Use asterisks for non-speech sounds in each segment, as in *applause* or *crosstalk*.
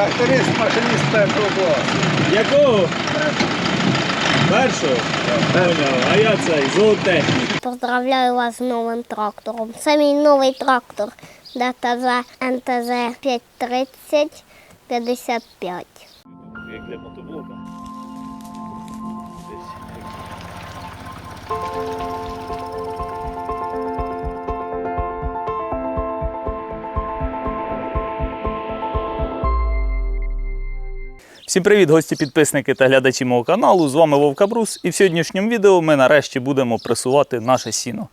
Тракторист, машиніст першого класу. Якого? Першого? Поняв. А я цей зоотехнік. Поздравляю вас з новим трактором. Це мій новий трактор ДТЗ НТЗ 530 55. Як для мотоблока. Всім привіт, гості, підписники та глядачі мого каналу. З вами Вовка Брус. І в сьогоднішньому відео ми нарешті будемо пресувати наше сіно.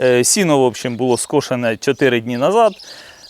Е, Сіно, в общем, було скошене 4 дні назад.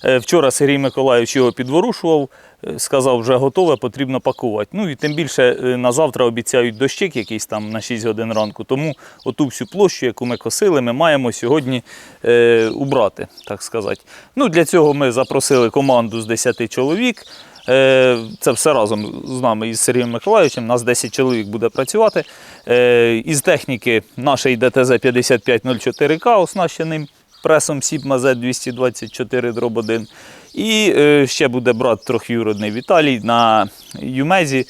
Е, Вчора Сергій Миколаївич його підворушував, е, сказав, вже готове, потрібно пакувати. Ну і тим більше на завтра обіцяють дощик якийсь там на 6 годин ранку. Тому оту всю площу, яку ми косили, ми маємо сьогодні е, убрати, так сказати. Ну, для цього ми запросили команду з 10 чоловік. Е, Це все разом з нами із Сергієм Миколаївичем. Нас 10 чоловік буде працювати. Е, Із техніки нашої ДТЗ 5504К оснащеним пресом Сіпма Z224 дроб 1. І е, ще буде брат трьохюродний Віталій на Юмезі.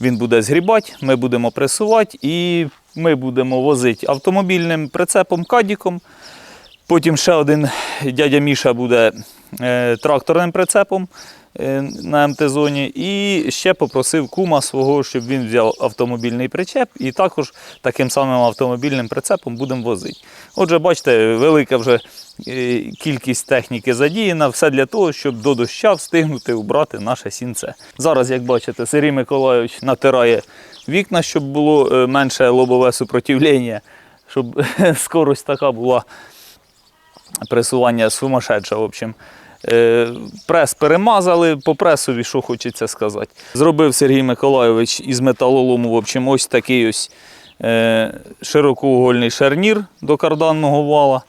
Він буде згрібати, ми будемо пресувати і ми будемо возити автомобільним прицепом кадіком. Потім ще один дядя Міша буде тракторним прицепом на МТ-зоні. І ще попросив кума свого, щоб він взяв автомобільний причеп і також таким самим автомобільним прицепом будемо возити. Отже, бачите, велика вже е, кількість техніки задіяна, все для того, щоб до доща встигнути убрати наше сінце. Зараз, як бачите, Сергій Миколайович натирає вікна, щоб було е, менше лобове супротивлення, щоб *laughs* скорость така була пресування сумасшедше, в общем. Е, Прес перемазали, по пресові, що хочеться сказати. Зробив Сергій Миколайович із металолому, в общем, ось такий ось е, широкоугольний шарнір до карданного вала.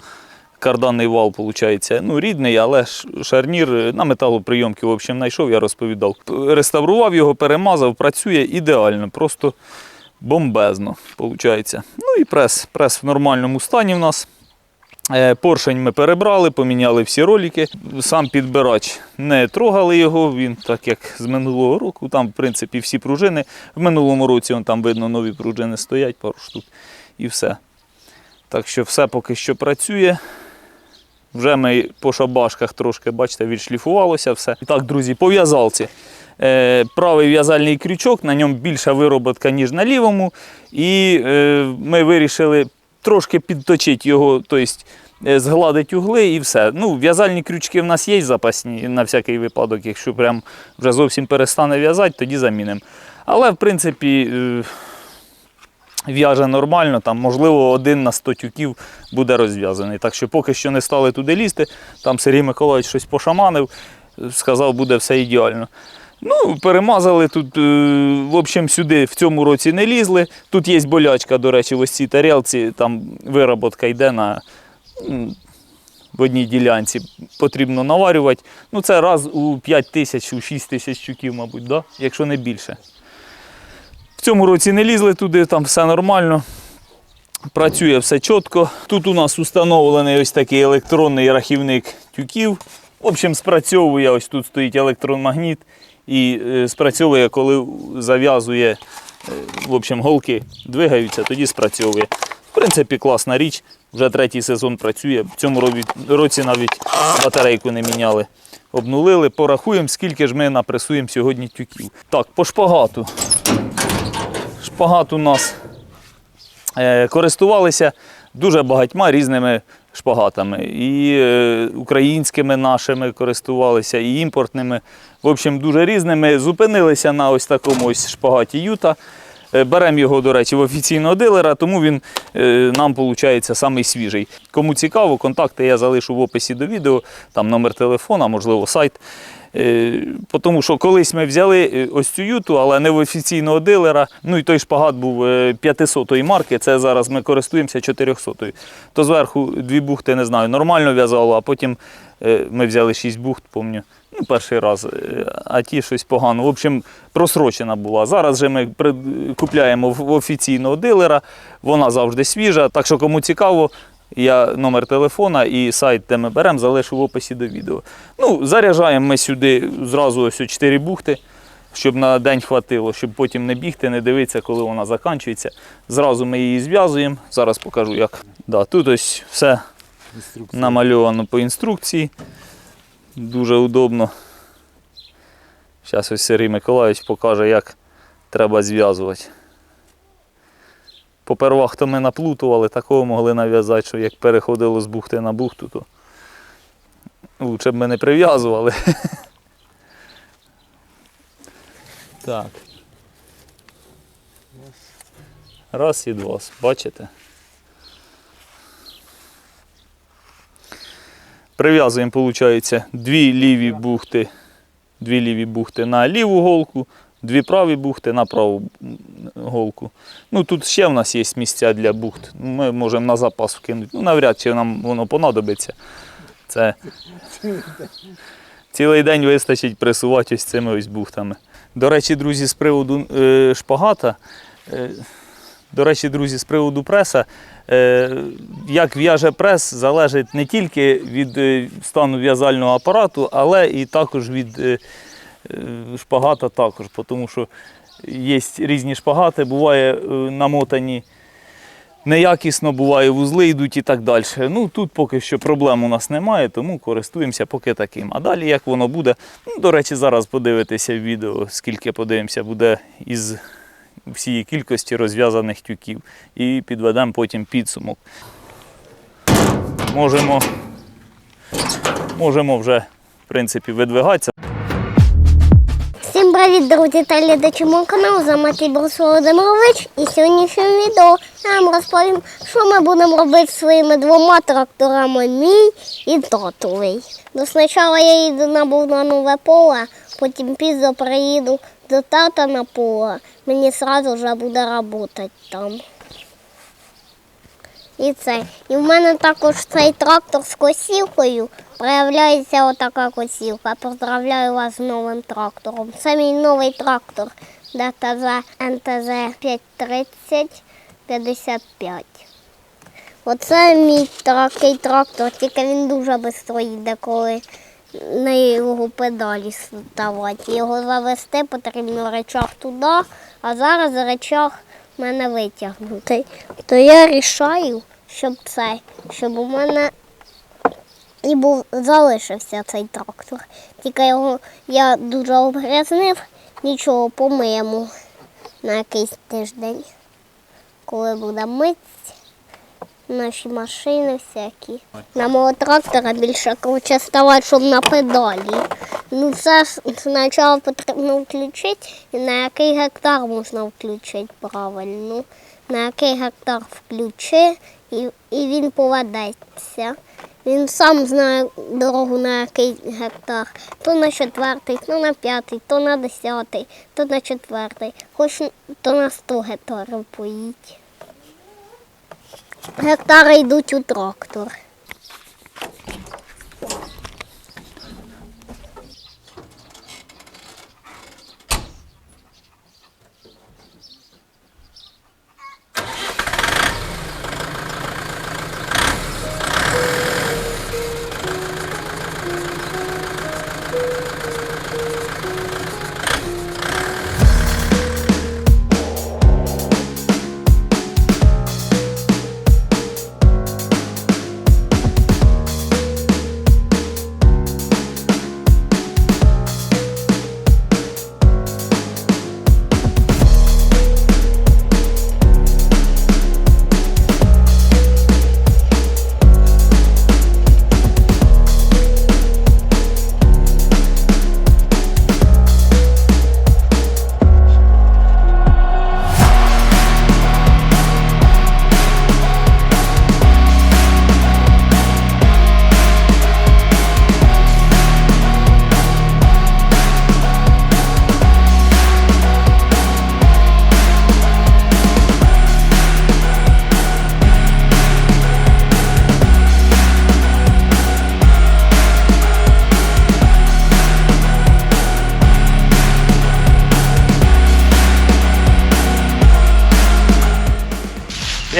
Карданний вал, виходить, ну, рідний, але шарнір на металоприйомки, в общем, знайшов, я розповідав. Реставрував його, перемазав, працює ідеально, просто бомбезно, виходить. Ну і прес. Прес в нормальному стані в нас. Е, Поршень ми перебрали, поміняли всі ролики. Сам підбирач не трогали його, він так як з минулого року. Там, в принципі, всі пружини. В минулому році вон, там видно нові пружини стоять, пару штук і все. Так що все поки що працює. Вже ми по шабашках трошки, бачите, відшліфувалося все. І так, друзі, по в'язалці. Е, правий в'язальний крючок, на ньому більша вироботка, ніж на лівому. І е, ми вирішили трошки підточити його, тобто е, згладити угли і все. Ну, в'язальні крючки в нас є запасні на всякий випадок, якщо прям вже зовсім перестане в'язати, тоді замінимо. Але в принципі. е, В'яже нормально, там, можливо, один на 100 тюків буде розв'язаний. Так що поки що не стали туди лізти. Там Сергій Миколаївич щось пошаманив, сказав, буде все ідеально. Ну, перемазали тут, е, в общем, сюди в цьому році не лізли. Тут є болячка, до речі, в ось цій тарілці, там вироботка йде на в одній ділянці. Потрібно наварювати. Ну, це раз у 5 тисяч, у 6 тисяч тюків, мабуть, да? якщо не більше. В цьому році не лізли туди, там все нормально. Працює все чітко. Тут у нас установлений ось такий електронний рахівник тюків. В общем, спрацьовує, ось тут стоїть електромагніт і е, спрацьовує, коли зав'язує, е, в общем, голки двигаються, тоді спрацьовує. В принципі, класна річ. Вже третій сезон працює. В цьому році навіть батарейку не міняли. Обнулили, порахуємо, скільки ж ми напресуємо сьогодні тюків. Так, по шпагату. Шпагат у нас е, користувалися дуже багатьма різними шпагатами. І е, українськими нашими користувалися, і імпортними. В общем, дуже різними. Зупинилися на ось такому ось шпагаті Юта. Е, Беремо його, до речі, в офіційного дилера, тому він е, нам виходить самий свіжий. Кому цікаво, контакти я залишу в описі до відео, там номер телефона, можливо, сайт. Е, Тому що колись ми взяли е, ось цю юту, але не в офіційного дилера. Ну і той шпагат був е, 500-ї марки, це зараз ми користуємося 400-ю. То зверху дві бухти, не знаю, нормально в'язало, а потім е, ми взяли 6 бухт, пам'ятаю. Ну, перший раз, е, а ті щось погано. В общем, просрочена була. Зараз же ми купляємо в офіційного дилера, вона завжди свіжа. Так що кому цікаво, я номер телефона і сайт, де ми беремо, залишу в описі до відео. Ну, заряджаємо ми сюди зразу ось 4 бухти. щоб на день хватило, щоб потім не бігти, не дивитися, коли вона закінчується. Зразу ми її зв'язуємо. Зараз покажу як. Да, тут ось все намальовано по інструкції. Дуже удобно. Зараз ось Сергій Миколаївич покаже, як треба зв'язувати. Попервах то ми наплутували, такого могли нав'язати, що як переходило з бухти на бухту, то лучше б ми не прив'язували. *laughs* Так. Раз і два. Бачите? Прив'язуємо, виходить, дві ліві бухти, дві ліві бухти на ліву голку, дві праві бухти на праву голку. Ну тут ще в нас є місця для бухт. Ми можемо на запас вкинути. Ну, навряд чи нам воно понадобиться. Це цілий день вистачить пресувати ось цими ось бухтами. До речі, друзі, з приводу е, шпагата. Е, до речі, друзі, з приводу преса, е, як в'яже прес, залежить не тільки від е, стану в'язального апарату, але і також від е, шпагата також. Тому що є різні шпагати, буває е, намотані неякісно, буває вузли йдуть і так далі. Ну тут поки що проблем у нас немає, тому користуємося поки таким. А далі як воно буде, ну, до речі, зараз подивитися в відео, скільки подивимося, буде із всієї кількості розв'язаних тюків. І підведемо потім підсумок. Можемо, можемо вже в принципі видвигатися. Привіт, друзі та глядачі мого каналу. За Матій Брус Демирович І сьогоднішньому відео я вам розповім, що ми будемо робити своїми двома тракторами мій і татовий. До спочатку я їду на нове поле, потім пізно приїду до тата на поле. Мені одразу вже буде працювати там. І це. І в мене також цей трактор з косілкою. Проявляється отака косілка. Поздравляю вас з новим трактором. Це мій новий трактор ДТЗ НТЗ 530 55. Оце мій такий трактор, тільки він дуже швидко йде, коли на його педалі ставати. Його завести потрібно речах туди, а зараз речах мене витягнутий. То я рішаю, щоб це, щоб у мене і був залишився цей трактор. Тільки його я дуже обгрязнив, нічого помиємо на якийсь тиждень, коли буде мить. Наші машини всякі. На мого трактора більше круче ставати, щоб на педалі. Ну, це ж спочатку потрібно включити, і на який гектар можна включити правильно. На який гектар включи, і, і він поведеться. Він сам знає дорогу на який гектар. То на четвертий, то на п'ятий, то на десятий, то на четвертий, хоч то на сто гектарів поїть. Гектари йдуть у трактор.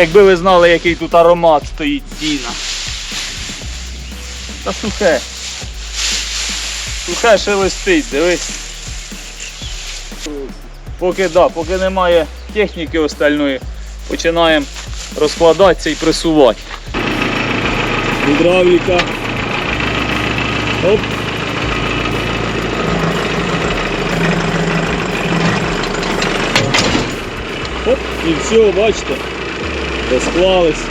Якби ви знали, який тут аромат стоїть стіна. Та сухе. Сухе шелестить, дивись. Поки, да, поки немає техніки остальної, починаємо розкладатися і пресувати. Гідравліка. Оп. Оп, і все, бачите, розклались.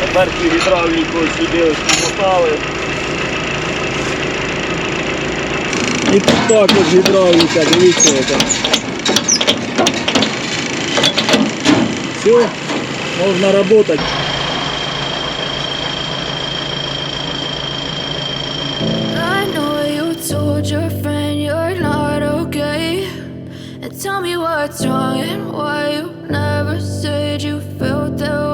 Тепер цю гідравліку сюди ось намотали. І тут також гідравліка, дивіться яка. Все, можна працювати. I know you told your friend you're not okay. And tell me what's wrong and why you never said you felt that way.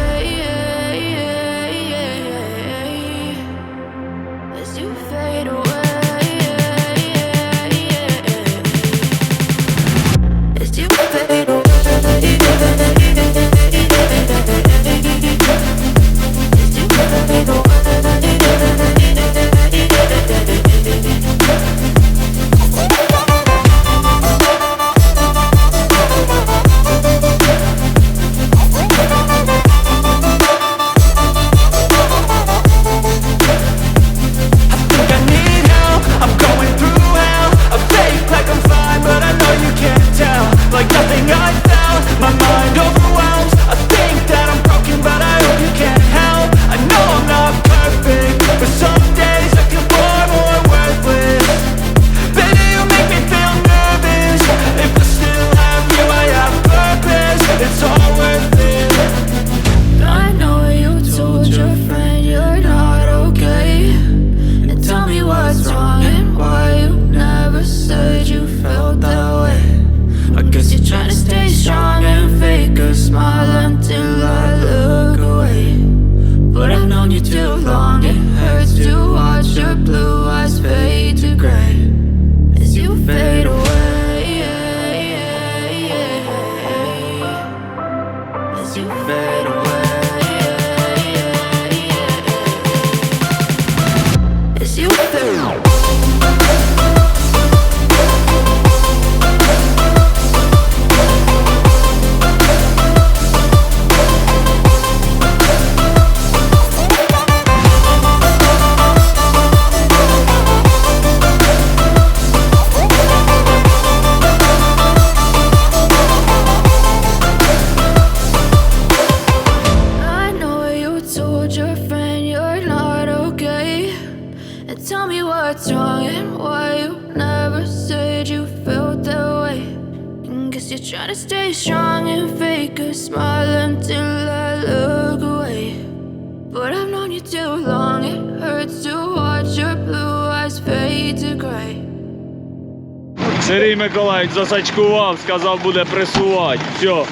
Миколаївич засачкував, сказав, буде пресувати. Все.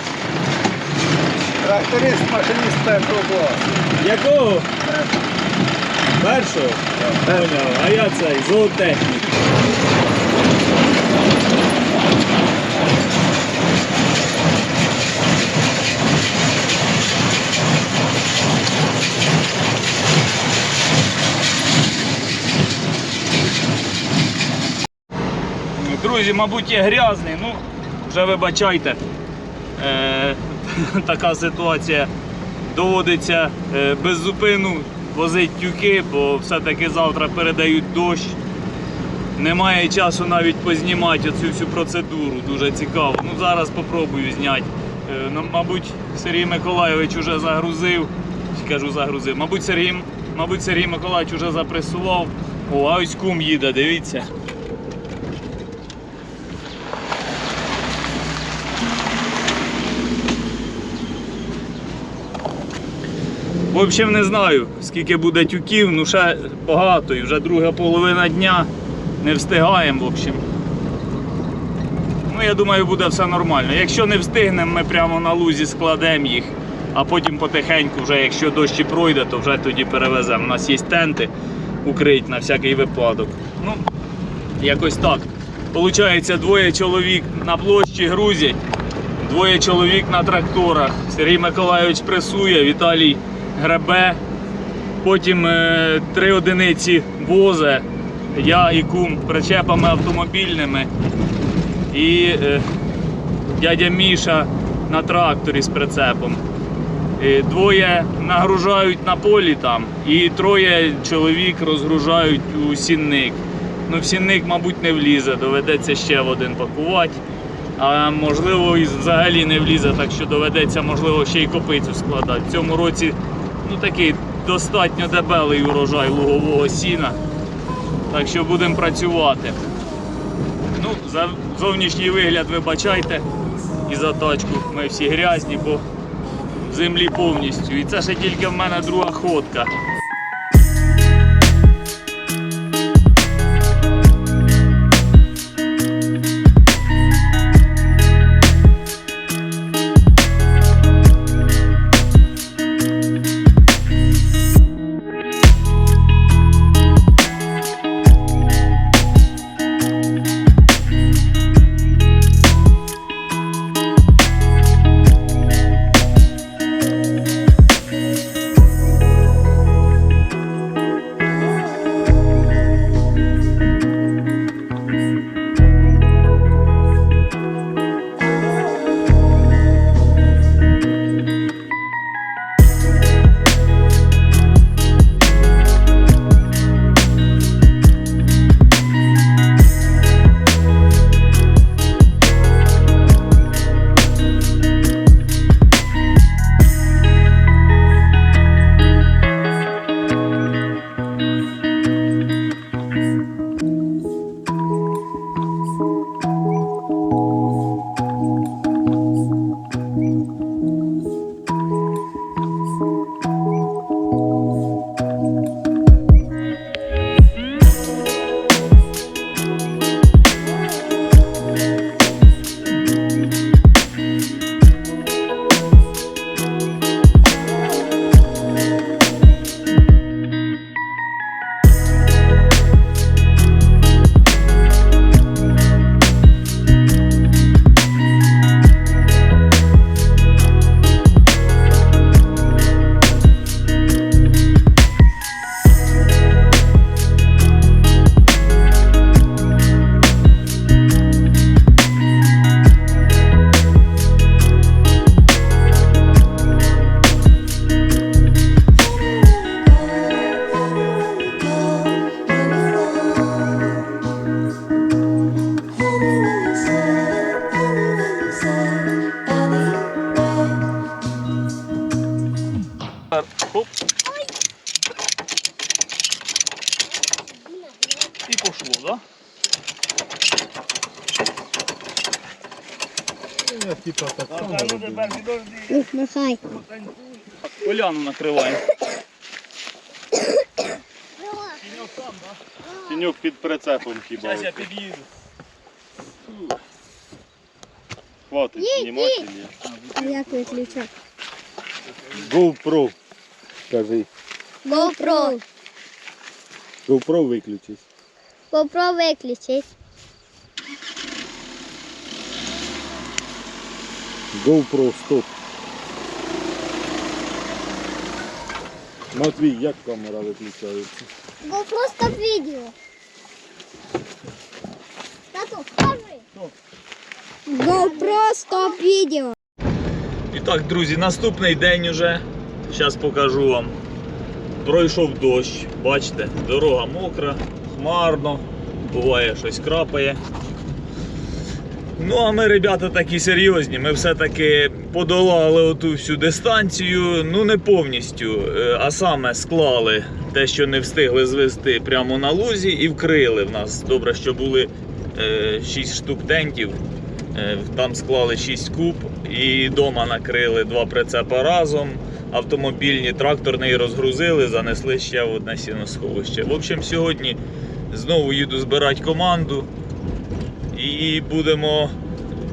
Тракторист, машиніст першого класу. Якого? Першого? Поняв. А я цей зоотехнік. Друзі, мабуть, я грязний, ну, вже вибачайте. Е, *laughs* така ситуація. Доводиться е, без зупину возити тюки, бо все-таки завтра передають дощ. Немає часу навіть познімати оцю всю процедуру, дуже цікаво. Ну зараз спробую зняти. Е, ну, мабуть, Сергій Миколайович вже загрузив. Кажу, загрузив. Мабуть, Сергій, мабуть, Сергій Миколайович вже запресував. О, а ось кум їде, дивіться. В общем, не знаю, скільки буде тюків, ну ще багато, і вже друга половина дня не встигаємо, в общем. Ну, я думаю, буде все нормально. Якщо не встигнемо, ми прямо на лузі складемо їх, а потім потихеньку, вже якщо дощ і пройде, то вже тоді перевеземо. У нас є тенти укрить на всякий випадок. Ну, якось так. Получається, двоє чоловік на площі грузять, двоє чоловік на тракторах. Сергій Миколайович пресує, Віталій гребе. Потім е, три одиниці возе, я і кум причепами автомобільними. І е, дядя Міша на тракторі з прицепом. Е, Двоє нагружають на полі там, і троє чоловік розгружають у сінник. Ну, в сінник, мабуть, не влізе, доведеться ще в один пакувати. А можливо, і взагалі не влізе, так що доведеться, можливо, ще й копицю складати. В цьому році ну, такий достатньо дебелий урожай лугового сіна. Так що будемо працювати. Ну, за зовнішній вигляд вибачайте і за тачку. Ми всі грязні, бо в землі повністю. І це ще тільки в мене друга ходка. Махай. Поляну накриваємо. Тіньок під прицепом хіба. Зараз я під'їду. Хватить знімати. ні? Як виключати? GoPro. Кажи. GoPro. GoPro виключись. GoPro виключись. GoPro, стоп. Матвій, як камера виключається? GoPro стоп відео. Тату, скажи. GoPro стоп відео. І так, друзі, наступний день уже. Зараз покажу вам. Пройшов дощ, бачите, дорога мокра, хмарно, буває щось крапає. Ну, а ми, ребята, такі серйозні. Ми все-таки подолали оту всю дистанцію, ну не повністю, е, а саме склали те, що не встигли звести прямо на лузі, і вкрили в нас. Добре, що були 6 штук тентів. Е, Там склали 6 куб і вдома накрили два прицепа разом. Автомобільні, тракторний розгрузили, занесли ще в одне сіносховище. В общем, сьогодні знову їду збирати команду і будемо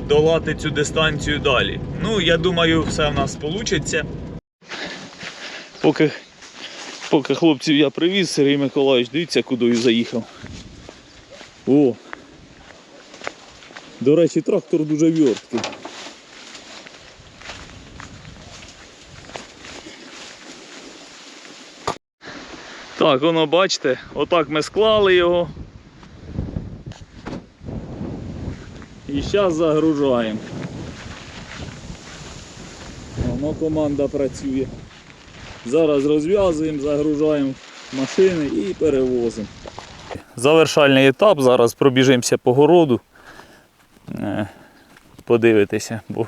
долати цю дистанцію далі. Ну, я думаю, все в нас вийде. Поки, поки хлопців я привіз, Сергій Миколаївич, дивіться, куди я заїхав. О! До речі, трактор дуже вірткий. Так, воно бачите, отак ми склали його. І зараз загружаємо. Воно команда працює. Зараз розв'язуємо, загружаємо машини і перевозимо. Завершальний етап, зараз пробіжимося по городу. Е, Подивитися, бо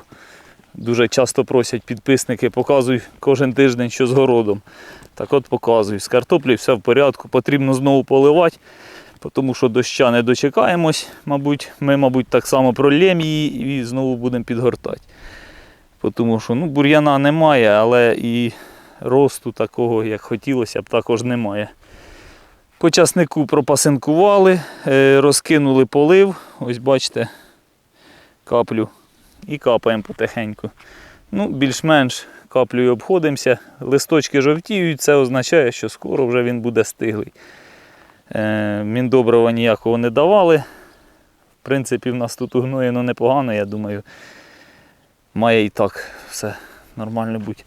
дуже часто просять підписники, показуй кожен тиждень, що з городом. Так от показую. З картоплі все в порядку, потрібно знову поливати, тому що доща не дочекаємось, мабуть. Ми, мабуть, так само пролємо її і знову будемо підгортати. Тому що ну, бур'яна немає, але і росту такого, як хотілося б, також немає. По часнику пропасинкували, е, розкинули полив. Ось бачите, каплю і капаємо потихеньку. Ну, більш-менш каплею обходимося. Листочки жовтіють, це означає, що скоро вже він буде стиглий. Е, Міндобрива ніякого не давали. В принципі, в нас тут угноєно непогано, я думаю. Має і так все нормально бути.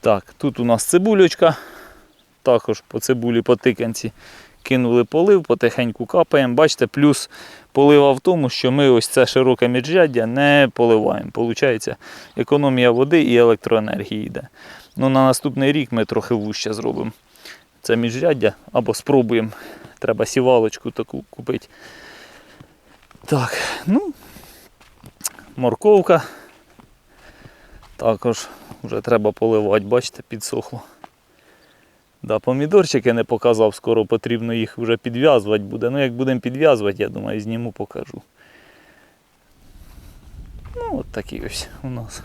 Так, тут у нас цибулючка. Також по цибулі по тиканці кинули полив, потихеньку капаємо. Бачите, плюс полива в тому, що ми ось це широке міжряддя не поливаємо. Получається, економія води і електроенергії йде. Ну, на наступний рік ми трохи вуще зробимо це міжряддя або спробуємо. Треба сівалочку таку купити. Так, ну, морковка. Також вже треба поливати, бачите, підсохло. Да, помідорчики не показав, скоро потрібно їх вже підв'язувати буде. Ну, як будемо підв'язувати, я думаю, зніму покажу. Ну, от такі ось у нас.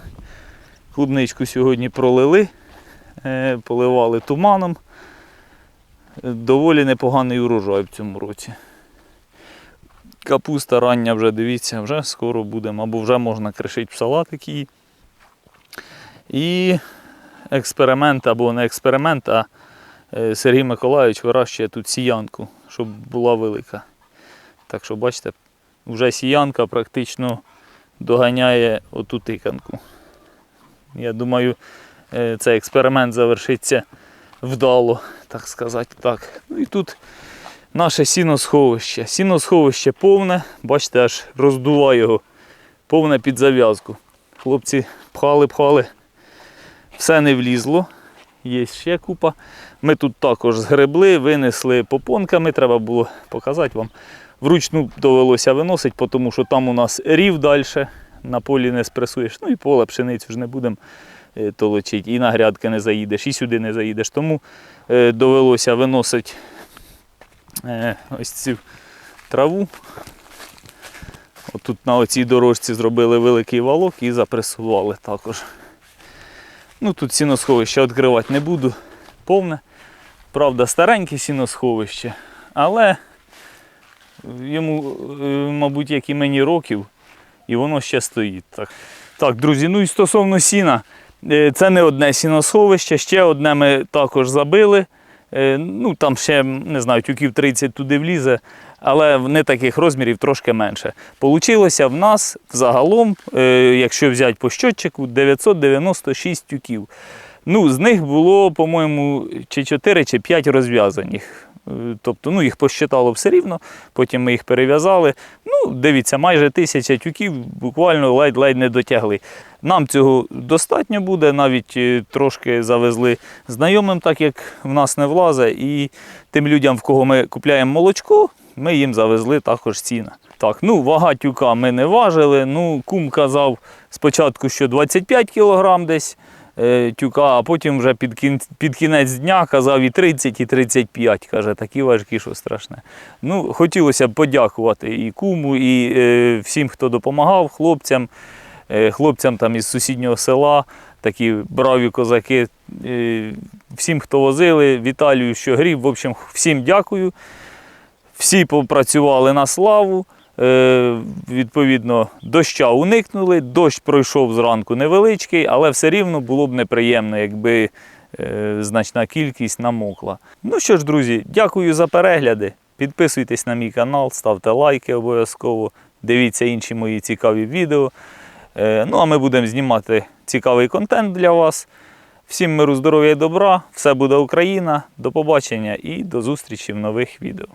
Клубничку сьогодні пролили, е, поливали туманом. Доволі непоганий урожай в цьому році. Капуста рання вже, дивіться, вже скоро будемо, або вже можна кришити в салатик її. І експеримент або не експеримент, а е, Сергій Миколайович вирощує тут сіянку, щоб була велика. Так що, бачите, вже сіянка практично доганяє оту тиканку. Я думаю, е, цей експеримент завершиться вдало, так сказати. Так. Ну і тут наше сіносховище. Сіносховище повне, бачите, аж роздуває його, повне під зав'язку. Хлопці пхали-пхали, все не влізло. Є ще купа. Ми тут також згребли, винесли попонками, треба було показати вам. Вручну довелося виносити, тому що там у нас рів далі, на полі не спресуєш. Ну і поле пшеницю ж не будемо е, толочити. І на грядки не заїдеш, і сюди не заїдеш. Тому е, довелося виносити е, ось цю траву. Отут на оцій дорожці зробили великий валок і запресували також. Ну Тут сіносховище відкривати не буду, повне. Правда, стареньке сіносховище, але йому, мабуть, як і мені років, і воно ще стоїть. Так, так друзі, ну і стосовно сіна, Це не одне сіносховище, ще одне ми також забили. Е, Ну, там ще, не знаю, тюків 30 туди влізе, але не таких розмірів, трошки менше. Получилося в нас загалом, е, якщо взяти по щотчику, 996 тюків. Ну, з них було, по-моєму, чи 4, чи 5 розв'язаних. Е, Тобто, ну, їх посчитало все рівно, потім ми їх перев'язали. Ну, дивіться, майже тисяча тюків буквально ледь-ледь не дотягли. Нам цього достатньо буде, навіть е, трошки завезли знайомим, так як в нас не влазить. І тим людям, в кого ми купляємо молочко, ми їм завезли також ціна. Так, ну вага тюка ми не важили. Ну, кум казав спочатку, що 25 кг десь тюка, а потім вже під, кін, під кінець дня казав і 30, і 35. Каже, такі важкі, що страшне. Ну, хотілося б подякувати і куму, і е, всім, хто допомагав хлопцям, е, хлопцям там із сусіднього села, такі браві козаки, е, всім, хто возили, Віталію, що гріб. В общем, всім дякую. Всі попрацювали на славу. Е, відповідно, доща уникнули. Дощ пройшов зранку невеличкий, але все рівно було б неприємно, якби е, значна кількість намокла. Ну що ж, друзі, дякую за перегляди. Підписуйтесь на мій канал, ставте лайки обов'язково. Дивіться інші мої цікаві відео. Е, ну а ми будемо знімати цікавий контент для вас. Всім миру, здоров'я і добра. Все буде Україна. До побачення і до зустрічі в нових відео.